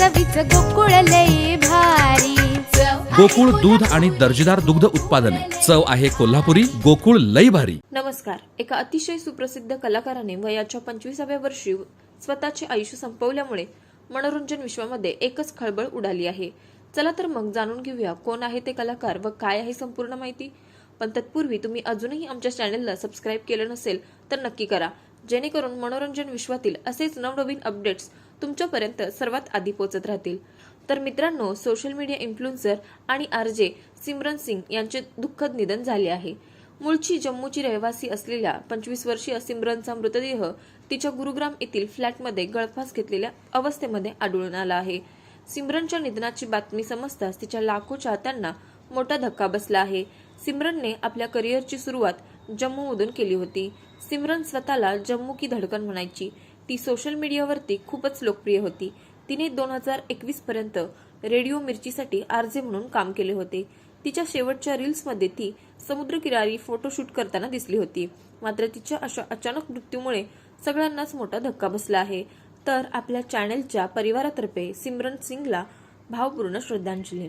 चवीच गोकुळ लई भारी. गोकुळ दूध आणि दर्जेदार दुग्ध उत्पादने. चव आहे कोल्हापुरी गोकुळ लई भारी. नमस्कार. एका अतिशय सुप्रसिद्ध कलाकाराने वयाच्या पंचवीसाव्या वर्षी स्वतःचे आयुष्य संपवल्यामुळे मनोरंजन विश्वामध्ये एकच खळबळ उडाली आहे. चला तर मग जाणून घेऊया कोण आहे ते कलाकार व काय आहे संपूर्ण माहिती. पण तत्पूर्वी तुम्ही अजूनही आमच्या चॅनलला सबस्क्राईब केलं नसेल तर नक्की करा. जेणेकरून मनोरंजन विश्वातील असेच नवनवीन अपडेट्स तुमच्यापर्यंत सर्वात आधी पोचत राहतील. तर मित्रांनो सोशल मीडिया इन्फ्लुएन्सर आणि आर जे सिमरन सिंग यांचे दुःखद निधन झाले आहे. मूळची जम्मूची रहिवासी असलेल्या पंचवीस वर्षीय सिमरनचा मृतदेह तिच्या गुरुग्राम येथील फ्लॅटमध्ये गळफास घेतलेल्या अवस्थेमध्ये आढळून आला आहे. सिमरनच्या निधनाची बातमी समजताच तिच्या लाखो चाहत्यांना मोठा धक्का बसला आहे. सिमरनने आपल्या करिअरची सुरुवात जम्मूमधून केली होती. सिमरन स्वतःला जम्मू की धडकन म्हणायची. ती सोशल मीडियावरती खूपच लोकप्रिय होती. तिने दोन हजार एकवीस पर्यंत रेडिओ मिरचीसाठी आरजे म्हणून काम केले होते. तिच्या शेवटच्या रील्समध्ये ती समुद्रकिनारी फोटोशूट करताना दिसली होती. मात्र तिच्या अशा अचानक मृत्यूमुळे सगळ्यांनाच मोठा धक्का बसला आहे. तर आपल्या चॅनेलच्या परिवारातर्फे सिमरन सिंगला भावपूर्ण श्रद्धांजली.